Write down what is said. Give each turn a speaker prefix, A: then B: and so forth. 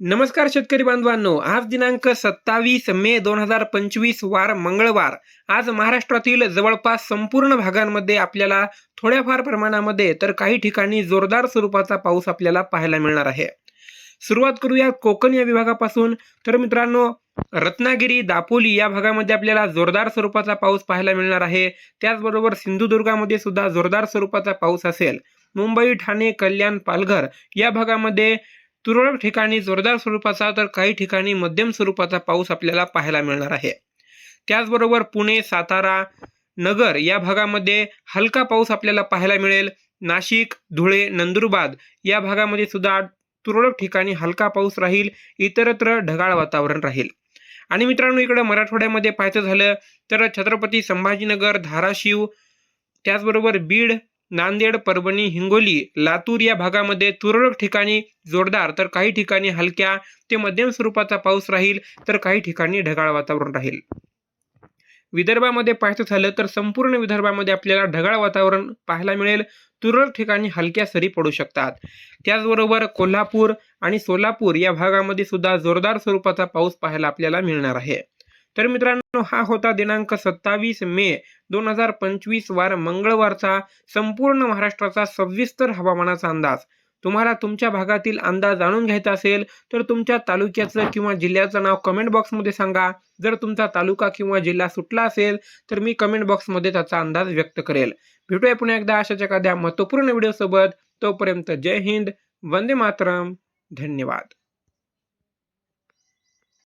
A: नमस्कार शेतकरी बांधवांनो. आज दिनांक सत्तावीस मे दोन हजार पंचवीस वार मंगळवार. आज महाराष्ट्रातील जवळपास संपूर्ण भागांमध्ये आपल्याला थोड्याफार प्रमाणामध्ये तर काही ठिकाणी जोरदार स्वरूपाचा पाऊस आपल्याला पाहायला मिळणार आहे. सुरुवात करूया कोकण या विभागापासून. तर मित्रांनो रत्नागिरी दापोली या भागामध्ये आपल्याला जोरदार स्वरूपाचा पाऊस पाहायला मिळणार आहे. त्याचबरोबर सिंधुदुर्गामध्ये सुद्धा जोरदार स्वरूपाचा पाऊस असेल. मुंबई ठाणे कल्याण पालघर या भागामध्ये तुरळक ठिकाणी जोरदार स्वरूपाचा तर काही ठिकाणी मध्यम स्वरूपाचा पाऊस आपल्याला पाहायला मिळणार आहे. त्याचबरोबर पुणे सातारा नगर या भागामध्ये हलका पाऊस आपल्याला पाहायला मिळेल. नाशिक धुळे नंदुरबार या भागामध्ये सुद्धा तुरळक ठिकाणी हलका पाऊस राहील. इतरत्र ढगाळ वातावरण राहील. आणि मित्रांनो इकडं मराठवाड्यामध्ये पाहायचं झालं तर छत्रपती संभाजीनगर धाराशिव त्याचबरोबर बीड नांदेड परभणी हिंगोली लातूर या भागामध्ये तुरळक ठिकाणी जोरदार तर काही ठिकाणी हलक्या ते मध्यम स्वरूपाचा पाऊस राहील तर काही ठिकाणी ढगाळ वातावरण राहील. विदर्भामध्ये पाहायचं झालं तर संपूर्ण विदर्भामध्ये आपल्याला ढगाळ वातावरण पाहायला मिळेल. तुरळक ठिकाणी हलक्या सरी पडू शकतात. त्याचबरोबर कोल्हापूर आणि सोलापूर या भागामध्ये सुद्धा जोरदार स्वरूपाचा पाऊस पाहायला आपल्याला मिळणार आहे. तर मित्रांनो हा होता दिनांक सत्तावीस मे दोन हजार पंचवीस वार मंगळवारचा संपूर्ण महाराष्ट्राचा सविस्तर हवामानाचा अंदाज. तुम्हाला तुमच्या भागातील अंदाज जाणून घ्यायचा असेल तर तुमच्या तालुक्याचं किंवा जिल्ह्याचं नाव कमेंट बॉक्समध्ये सांगा. जर तुमचा तालुका किंवा जिल्हा सुटला असेल तर मी कमेंट बॉक्समध्ये त्याचा अंदाज व्यक्त करेल. भेटूया पुन्हा एकदा अशाच एखाद्या महत्त्वपूर्ण व्हिडिओसोबत तोपर्यंत जय हिंद वंदे मातरम. धन्यवाद.